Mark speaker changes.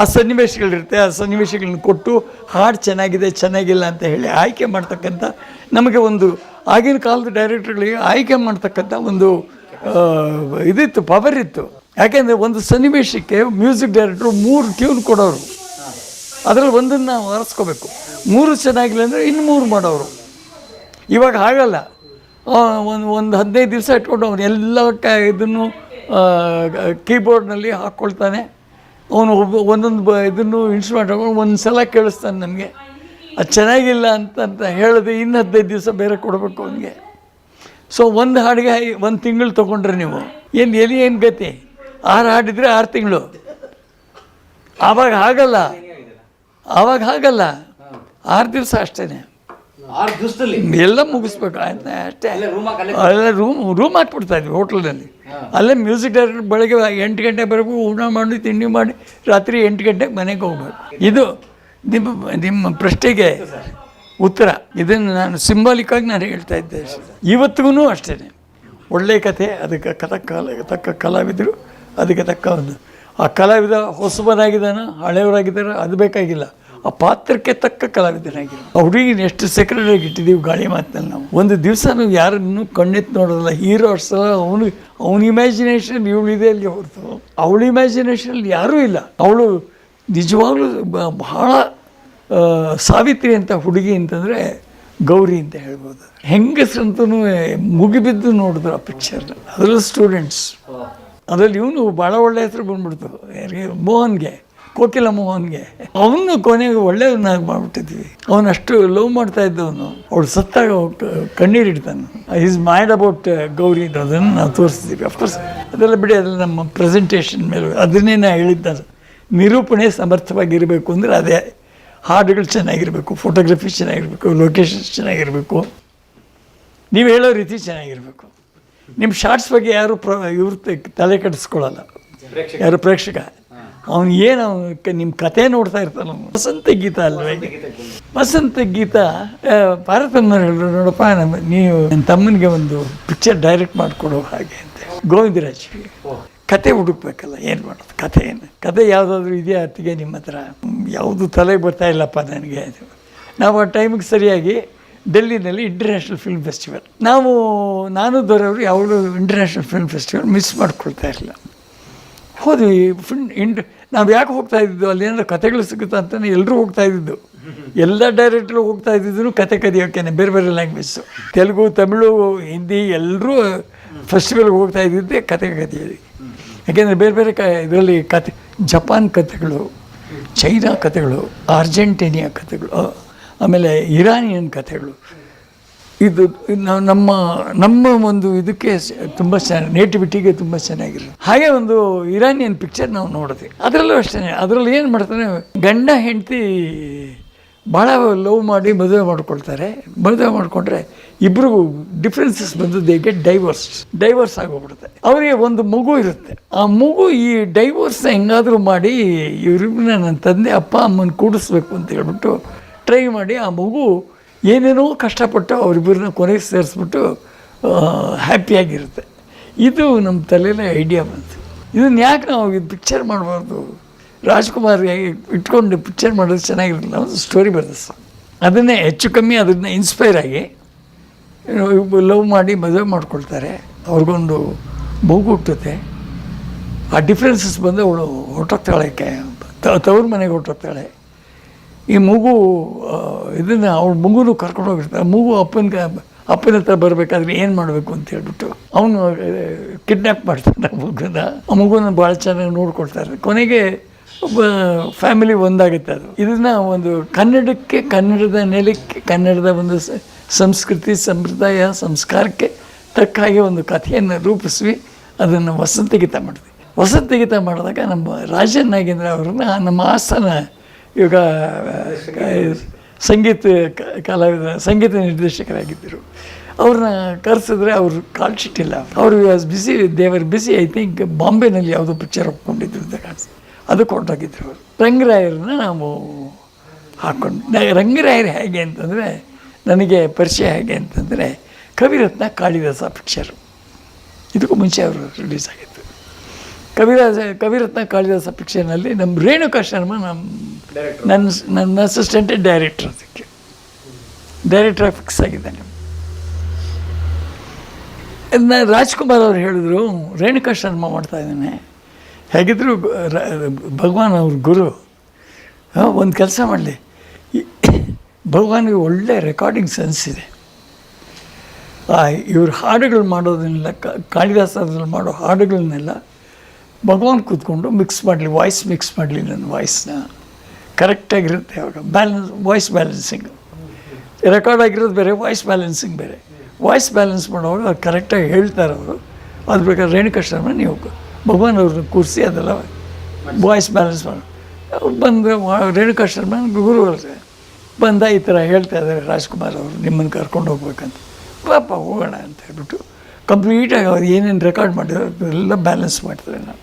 Speaker 1: ಆ ಸನ್ನಿವೇಶಗಳಿರುತ್ತೆ, ಆ ಸನ್ನಿವೇಶಗಳನ್ನ ಕೊಟ್ಟು ಹಾಡು ಚೆನ್ನಾಗಿದೆ, ಚೆನ್ನಾಗಿಲ್ಲ ಅಂತ ಹೇಳಿ ಆಯ್ಕೆ ಮಾಡ್ತಕ್ಕಂಥ ನಮಗೆ ಒಂದು ಆಗಿನ ಕಾಲದ ಡೈರೆಕ್ಟರ್ಗಳಿಗೆ ಆಯ್ಕೆ ಮಾಡ್ತಕ್ಕಂಥ ಒಂದು ಇದಿತ್ತು ಪವರ್ ಇತ್ತು. ಯಾಕೆಂದರೆ ಒಂದು ಸನ್ನಿವೇಶಕ್ಕೆ ಮ್ಯೂಸಿಕ್ ಡೈರೆಕ್ಟ್ರು ಮೂರು ಟ್ಯೂನ್ ಕೊಡೋರು. ಅದರಲ್ಲಿ ಒಂದನ್ನು ನಾವು ಆರಿಸ್ಕೋಬೇಕು. ಮೂರು ಚೆನ್ನಾಗಿಲ್ಲ ಅಂದರೆ ಇನ್ನು ಮೂರು ಮಾಡೋರು. ಇವಾಗ ಹಾಗಲ್ಲ. ಒಂದು ಒಂದು ಹದಿನೈದು ದಿವಸ ಇಟ್ಕೊಂಡು ಅವನು ಎಲ್ಲ ಕ ಇದನ್ನು ಕೀಬೋರ್ಡ್ನಲ್ಲಿ ಹಾಕ್ಕೊಳ್ತಾನೆ. ಅವನು ಒಬ್ಬ ಒಂದೊಂದು ಬ ಇದನ್ನು ಇನ್ಸ್ಟ್ರೂಮೆಂಟ್ ಹಾಕೊಂಡು ಒಂದು ಸಲ ಕೇಳಿಸ್ತಾನೆ ನನಗೆ. ಅದು ಚೆನ್ನಾಗಿಲ್ಲ ಅಂತಂತ ಅಂತ ಹೇಳಿದೆ ಇನ್ನು ಹದಿನೈದು ದಿವಸ ಬೇರೆ ಕೊಡಬೇಕು ಅವನಿಗೆ. ಸೊ ಒಂದು ಹಾಡಿಗೆ ಒಂದು ತಿಂಗಳು ತೊಗೊಂಡ್ರೆ ನೀವು. ಏನು ಎಲ್ಲಿ ಏನು ಗತಿ? ಆರು ಹಾಡಿದರೆ ಆರು ತಿಂಗಳು. ಆವಾಗ ಆಗಲ್ಲ ಆವಾಗ ಆಗಲ್ಲ ಆರು ದಿವಸ ಅಷ್ಟೇ
Speaker 2: ಆರು ದಿವಸದಲ್ಲಿ.
Speaker 1: ಎಲ್ಲ ಮುಗಿಸ್ಬೇಕು ಆಯ್ತು? ಅಷ್ಟೇ.
Speaker 2: ಅಲ್ಲೇ
Speaker 1: ರೂಮ್ ರೂಮ್ ಹಾಕ್ಬಿಡ್ತಾ ಇದ್ವಿ ಹೋಟ್ಲಲ್ಲಿ ಅಲ್ಲೇ ಮ್ಯೂಸಿಕ್ ಡೈರೆಕ್ಟರ್ ಬೆಳಗ್ಗೆ ಎಂಟು ಗಂಟೆ ಬರಬೇಕು ಊಟ ಮಾಡಿ ತಿಂಡಿ ಮಾಡಿ ರಾತ್ರಿ ಎಂಟು ಗಂಟೆಗೆ ಮನೆಗೆ ಹೋಗ್ಬೇಕು. ಇದು ನಿಮ್ಮ ನಿಮ್ಮ ಪ್ರಶ್ನೆಗೆ ಉತ್ತರ. ಇದನ್ನು ನಾನು ಸಿಂಬಾಲಿಕ್ಕಾಗಿ ನಾನು ಹೇಳ್ತಾ ಇದ್ದೆ. ಇವತ್ತಿಗೂ ಅಷ್ಟೇ ಒಳ್ಳೆಯ ಕಥೆ ಅದಕ್ಕೆ ಕಥ ಕಾಲ ತಕ್ಕ ಕಲಾವಿದರು ಅದಕ್ಕೆ ತಕ್ಕ ಒಂದು. ಆ ಕಲಾವಿದ ಹೊಸಬರಾಗಿದ್ದಾನ ಹಳೆಯವರಾಗಿದ್ದಾರೆ ಅದು ಬೇಕಾಗಿಲ್ಲ. ಆ ಪಾತ್ರಕ್ಕೆ ತಕ್ಕ ಕಲಾವಿದನಾಗಿರೋ. ಆ ಹುಡುಗಿನ ಎಷ್ಟು ಸೆಕ್ರೆಟರಿಗೆ ಇಟ್ಟಿದ್ದೀವಿ ಗಾಳಿ ಮಾತಿನಲ್ಲಿ ನಾವು. ಒಂದು ದಿವಸ ನಾವು ಯಾರನ್ನು ಕಣ್ಣೆತ್ತು ನೋಡೋದಿಲ್ಲ. ಹೀರೋ ಅರ್ಸಲ್ಲ ಅವನು ಅವನ ಇಮ್ಯಾಜಿನೇಷನ್ ಇವಳಿದೆ ಅಲ್ಲಿ ಹೊರತು. ಅವಳ ಇಮ್ಯಾಜಿನೇಷನ್ ಯಾರೂ ಇಲ್ಲ. ಅವಳು ನಿಜವಾಗ್ಲೂ ಬಹಳ ಸಾವಿತ್ರಿ ಅಂತ ಹುಡುಗಿ ಅಂತಂದರೆ ಗೌರಿ ಅಂತ ಹೇಳ್ಬೋದು. ಹೆಂಗಸ್ರಂತೂ ಮುಗಿಬಿದ್ದು ನೋಡಿದ್ರು ಆ ಪಿಕ್ಚರ್ನ ಅದರಲ್ಲೂ ಸ್ಟೂಡೆಂಟ್ಸ್ ಅದರಲ್ಲಿ ಇವನು ಭಾಳ ಒಳ್ಳೆ ಹೆಸರು ಬಂದ್ಬಿಡ್ತು. ಯಾರಿಗೆ? ಮೋಹನ್ಗೆ. ಕೋಕಿಲ ಅವನಿಗೆ ಅವನು ಕೊನೆಗೆ ಒಳ್ಳೆಯವನ್ನಾಗಿ ಮಾಡಿಬಿಟ್ಟಿದ್ವಿ. ಅವನು ಅಷ್ಟು ಲವ್ ಮಾಡ್ತಾ ಇದ್ದವನು. ಅವಳು ಸತ್ತಾಗ ಕಣ್ಣೀರಿಡ್ತಾನೆ ಈಸ್ ಮೈಡ್ ಅಬೌಟ್ ಗೌರಿ ಅದನ್ನು ನಾವು ತೋರಿಸ್ತೀವಿ. ಅಫ್ಕೋರ್ಸ್ ಅದೆಲ್ಲ ಬಿಡಿ, ಅದೆಲ್ಲ ನಮ್ಮ ಪ್ರೆಸೆಂಟೇಷನ್ ಮೇಲೆ ಅದನ್ನೇ ನಾ ಹೇಳಿದ್ದ. ನಿರೂಪಣೆ ಸಮರ್ಥವಾಗಿರಬೇಕು ಅಂದರೆ ಅದೇ. ಹಾಡುಗಳು ಚೆನ್ನಾಗಿರಬೇಕು ಫೋಟೋಗ್ರಫಿ ಚೆನ್ನಾಗಿರಬೇಕು ಲೊಕೇಶನ್ಸ್ ಚೆನ್ನಾಗಿರಬೇಕು. ನೀವು ಹೇಳೋ ರೀತಿ ಚೆನ್ನಾಗಿರಬೇಕು. ನಿಮ್ಮ ಶಾರ್ಟ್ಸ್ ಬಗ್ಗೆ ಯಾರು ಪ್ರ ಇವ್ರ ತಲೆ ಕೆಡಿಸ್ಕೊಳ್ಳಲ್ಲ. ಯಾರು ಪ್ರೇಕ್ಷಕ? ಅವನು ಏನು ನಿಮ್ಮ ಕತೆ ನೋಡ್ತಾ ಇರ್ತಾನ. ವಸಂತ ಗೀತ ಅಲ್ವೇ ವಸಂತ ಗೀತ ಪಾರ್ವತಮ್ಮನವ್ರು ಹೇಳಿದ್ರು ನೋಡಪ್ಪ ನಮ್ಮ ನೀವು ನನ್ನ ತಮ್ಮನಿಗೆ ಒಂದು ಪಿಕ್ಚರ್ ಡೈರೆಕ್ಟ್ ಮಾಡಿಕೊಡೋ ಹಾಗೆ ಅಂತ ಗೋವಿಂದರಾಜ್ ಕತೆ ಹುಡುಕ್ಬೇಕಲ್ಲ ಏನು ಮಾಡೋದು? ಕತೆ ಏನು? ಕತೆ ಯಾವುದಾದ್ರೂ ಇದೆಯಾ ಅತ್ತಿಗೆ ನಿಮ್ಮ ಹತ್ರ? ಯಾವುದು ತಲೆಗೆ ಬರ್ತಾ ಇಲ್ಲಪ್ಪ ನನಗೆ ಅದು. ನಾವು ಆ ಟೈಮಿಗೆ ಸರಿಯಾಗಿ ಡೆಲ್ಲಿನಲ್ಲಿ ಇಂಟರ್ನ್ಯಾಷನಲ್ ಫಿಲ್ಮ್ ಫೆಸ್ಟಿವಲ್ ನಾವು ನಾನು ದೊರೆಯವರು ಯಾವಾಗಲೂ ಇಂಟರ್ನ್ಯಾಷನಲ್ ಫಿಲ್ಮ್ ಫೆಸ್ಟಿವಲ್ ಮಿಸ್ ಮಾಡ್ಕೊಳ್ತಾ ಇರಲಿಲ್ಲ. ಹೋದ್ವಿ ಫುಲ್ ಇಂಡ್, ನಾವು ಯಾಕೆ ಹೋಗ್ತಾ ಇದ್ದಿದ್ದು, ಅಲ್ಲಿ ಏನಾದ್ರು ಕತೆಗಳು ಸಿಗುತ್ತಾ ಅಂತಲೇ ಎಲ್ಲರೂ ಹೋಗ್ತಾ ಇದ್ದಿದ್ದು. ಎಲ್ಲ ಡೈರೆಕ್ಟ್ರು ಹೋಗ್ತಾ ಇದ್ದಿದ್ರು ಕತೆ ಕದಿಯೋಕ್ಕೇನೆ ಬೇರೆ ಬೇರೆ ಲ್ಯಾಂಗ್ವೇಜು ತೆಲುಗು, ತಮಿಳು, ಹಿಂದಿ ಎಲ್ಲರೂ ಫೆಸ್ಟಿವಲ್ಗೆ ಹೋಗ್ತಾ ಇದ್ದಿದ್ದೆ ಕತೆ ಕದಿಯೋದು. ಯಾಕೆಂದರೆ ಬೇರೆ ಬೇರೆ ಕ, ಇದರಲ್ಲಿ ಕತೆ, ಜಪಾನ್ ಕತೆಗಳು, ಚೈನಾ ಕತೆಗಳು, ಅರ್ಜೆಂಟೀನಿಯಾ ಕತೆಗಳು ಆಮೇಲೆ ಇರಾನಿಯನ್ ಕಥೆಗಳು ಇದು ನಮ್ಮ ನಮ್ಮ ಒಂದು ಇದಕ್ಕೆ ತುಂಬ ಚೆನ್ನಾಗಿ ನೇಟಿವಿಟಿಗೆ ತುಂಬ ಚೆನ್ನಾಗಿರುತ್ತೆ. ಹಾಗೆ ಒಂದು ಇರಾನಿಯನ್ ಪಿಕ್ಚರ್ ನಾವು ನೋಡಿದೆ ಅದರಲ್ಲೂ ಅಷ್ಟೇ, ಅದರಲ್ಲಿ ಏನು ಮಾಡ್ತಾನೆ ಗಂಡ ಹೆಂಡತಿ ಭಾಳ ಲವ್ ಮಾಡಿ ಮದುವೆ ಮಾಡ್ಕೊಳ್ತಾರೆ. ಮದುವೆ ಮಾಡಿಕೊಂಡ್ರೆ ಇಬ್ಬರಿಗೂ ಡಿಫ್ರೆನ್ಸಸ್ ಬಂದು ದೇ ಗೆಟ್ ಡೈವರ್ಸ್ ಡೈವರ್ಸ್ ಆಗೋಗ್ಬಿಡುತ್ತೆ. ಅವರಿಗೆ ಒಂದು ಮಗು ಇರುತ್ತೆ. ಆ ಮಗು ಈ ಡೈವರ್ಸ್ನ ಹೆಂಗಾದರೂ ಮಾಡಿ ಇವ್ರಿಬ್ಬರನ್ನ ನನ್ನ ತಂದೆ, ಅಪ್ಪ ಅಮ್ಮನ ಕೂಡಿಸ್ಬೇಕು ಅಂತ ಹೇಳ್ಬಿಟ್ಟು ಟ್ರೈ ಮಾಡಿ ಆ ಮಗು ಏನೇನೋ ಕಷ್ಟಪಟ್ಟು ಅವರಿಬ್ಬರನ್ನ ಕೊನೆಗೆ ಸೇರಿಸ್ಬಿಟ್ಟು ಹ್ಯಾಪಿಯಾಗಿರುತ್ತೆ ಇದು ನಮ್ಮ ತಲೆಯಲ್ಲೇ ಐಡಿಯಾ ಬಂತು. ಇದನ್ನ ಯಾಕೆ ನಾವು ಇದು ಪಿಕ್ಚರ್ ಮಾಡಬಾರ್ದು? ರಾಜ್ಕುಮಾರ್ ಇಟ್ಕೊಂಡು ಪಿಕ್ಚರ್ ಮಾಡೋದು ಚೆನ್ನಾಗಿರಲಿಲ್ಲ ಒಂದು ಸ್ಟೋರಿ ಬರ್ತದೆ ಸರ್. ಅದನ್ನೇ ಹೆಚ್ಚು ಕಮ್ಮಿ ಅದನ್ನ ಇನ್ಸ್ಪೈರ್ ಆಗಿ ಲವ್ ಮಾಡಿ ಮದುವೆ ಮಾಡ್ಕೊಳ್ತಾರೆ. ಅವ್ರಿಗೊಂದು ಮಗು ಹುಟ್ಟುತ್ತೆ. ಆ ಡಿಫ್ರೆನ್ಸಸ್ ಬಂದು ಅವಳು ಹೊಟ್ಟೋಗ್ತಾಳೆ ತವ್ರ ಮನೆಗೆ ಹೊರಟೋಗ್ತಾಳೆ ಈ ಮಗು ಇದನ್ನು ಅವ್ರ ಮಗುನು ಕರ್ಕೊಂಡು ಹೋಗಿರ್ತಾರೆ ಮಗು ಅಪ್ಪನ ಅಪ್ಪನ ಹತ್ರ ಬರಬೇಕಾದ್ರೆ ಏನು ಮಾಡಬೇಕು ಅಂತ ಹೇಳ್ಬಿಟ್ಟು ಅವನು ಕಿಡ್ನ್ಯಾಪ್ ಮಾಡ್ತಾನೆ ಆ ಮಗುನ ಆ ಮಗುನ ಭಾಳ ಚೆನ್ನಾಗಿ ನೋಡ್ಕೊಳ್ತಾರೆ ಕೊನೆಗೆ ಒಬ್ಬ ಫ್ಯಾಮಿಲಿ ಒಂದಾಗುತ್ತೆ ಅದು. ಇದನ್ನು ಒಂದು ಕನ್ನಡಕ್ಕೆ, ಕನ್ನಡದ ನೆಲಕ್ಕೆ, ಕನ್ನಡದ ಒಂದು ಸಂಸ್ಕೃತಿ, ಸಂಪ್ರದಾಯ, ಸಂಸ್ಕಾರಕ್ಕೆ ತಕ್ಕ ಹಾಗೆ ಒಂದು ಕಥೆಯನ್ನು ರೂಪಿಸಿ ಅದನ್ನು ವಸಂತಗೀತ ಮಾಡಿದ್ವಿ. ವಸಂತಗೀತ ಮಾಡಿದಾಗ ನಮ್ಮ ರಾಜನ್ ನಾಗೇಂದ್ರ ಅವ್ರನ್ನ ನಮ್ಮ ಆಸ್ಥಾನ ಇವಾಗ ಸಂಗೀತ ಕಲಾವಿದ, ಸಂಗೀತ ನಿರ್ದೇಶಕರಾಗಿದ್ದರು. ಅವ್ರನ್ನ ಕರೆಸಿದ್ರೆ ಅವರು ಕಾಲ್ ಶೀಟ್ ಇಲ್ಲ ಅವರು ವಾಸ್ ಬಿಸಿ ದೇವರ್ ಬಿಸಿ ಐ ಥಿಂಕ್ ಬಾಂಬೆನಲ್ಲಿ ಯಾವುದೋ ಪಿಕ್ಚರ್ ಒಪ್ಕೊಂಡಿದ್ರು ಅಂತ ಕಾಣಿಸ್ತು ಅದಕ್ಕೆ ಹೊರಟೋಗಿದ್ರು ಅವರು. ರಂಗರಾಯರನ್ನ ನಾವು ಹಾಕ್ಕೊಂಡು ರಂಗರಾಯರು ಹೇಗೆ ಅಂತಂದರೆ, ನನಗೆ ಪರಿಚಯ ಹೇಗೆ ಅಂತಂದರೆ, ಕವಿರತ್ನ ಕಾಳಿದಾಸ ಪಿಕ್ಚರು ಇದಕ್ಕೂ ಮುಂಚೆ ಅವರು ರಿಲೀಸ್ ಆಗಿತ್ತು ಕವಿರಾಜ, ಕವಿರತ್ನ ಕಾಳಿದಾಸ ಪಿಕ್ಚರ್ನಲ್ಲಿ ನಮ್ಮ ರೇಣುಕಾ ಶರ್ಮ ನಮ್ಮ ನನ್ನ ನನ್ನ ಅಸಿಸ್ಟೆಂಟೇ ಡೈರೆಕ್ಟ್ರ್ ಅದಕ್ಕೆ. ಡೈರೆಕ್ಟ್ರಾಗಿ ಫಿಕ್ಸ್ ಆಗಿದ್ದಾನೆ. ಇದನ್ನ ರಾಜ್ಕುಮಾರ್ ಅವರು ಹೇಳಿದ್ರು ರೇಣುಕಾ ಶರ್ಮಾ ಮಾಡ್ತಾ ಇದ್ದಾನೆ. ಹೇಗಿದ್ರು ಭಗವಾನ್ ಅವ್ರ ಗುರು ಒಂದು ಕೆಲಸ ಮಾಡಲಿ. ಭಗವಾನ್ಗೆ ಒಳ್ಳೆ ರೆಕಾರ್ಡಿಂಗ್ ಸೆನ್ಸ್ ಇದೆ. ಇವ್ರ ಹಾಡುಗಳು ಮಾಡೋದನ್ನೆಲ್ಲ ಕ- ಕಾಳಿದಾಸದಲ್ಲಿ ಮಾಡೋ ಹಾಡುಗಳನ್ನೆಲ್ಲ ಭಗವಾನ್ ಕೂತ್ಕೊಂಡು ಮಿಕ್ಸ್ ಮಾಡಲಿ ವಾಯ್ಸ್ ಮಿಕ್ಸ್ ಮಾಡಲಿ ನನ್ನ ವಾಯ್ಸ್ನ ಕರೆಕ್ಟಾಗಿರುತ್ತೆ ಯಾವಾಗ ಬ್ಯಾಲೆನ್ಸ್ ವಾಯ್ಸ್ ಬ್ಯಾಲೆನ್ಸಿಂಗ್ ರೆಕಾರ್ಡ್ ಆಗಿರೋದು ಬೇರೆ ವಾಯ್ಸ್ ಬ್ಯಾಲೆನ್ಸಿಂಗ್ ಬೇರೆ. ವಾಯ್ಸ್ ಬ್ಯಾಲೆನ್ಸ್ ಮಾಡೋವಾಗ ಅವ್ರು ಕರೆಕ್ಟಾಗಿ ಹೇಳ್ತಾರೆ ಅವರು. ಅದ್ರ ಬೇಕಾದ್ರೆ ರೇಣುಕಾ ಶರ್ಮ, ನೀವು ಭಗವಾನ್ ಅವ್ರನ್ನ ಕೂರಿಸಿ ಅದೆಲ್ಲ ವಾಯ್ಸ್ ಬ್ಯಾಲೆನ್ಸ್ ಮಾಡೋ. ಅವ್ರು ಬಂದು ರೇಣುಕಾ ಶರ್ಮ ಗುರು ಬಂದ ಈ ಥರ ಹೇಳ್ತಾ ಇದ್ದಾರೆ ರಾಜ್ಕುಮಾರ್ ಅವರು, ನಿಮ್ಮನ್ನು ಕರ್ಕೊಂಡು ಹೋಗ್ಬೇಕಂತ. ಪಾಪ ಹೋಗೋಣ ಅಂತ ಹೇಳ್ಬಿಟ್ಟು ಕಂಪ್ಲೀಟಾಗಿ ಅವ್ರು ಏನೇನು ರೆಕಾರ್ಡ್ ಮಾಡಿದ್ರು ಎಲ್ಲ ಬ್ಯಾಲೆನ್ಸ್ ಮಾಡ್ತಾರೆ ನಾನು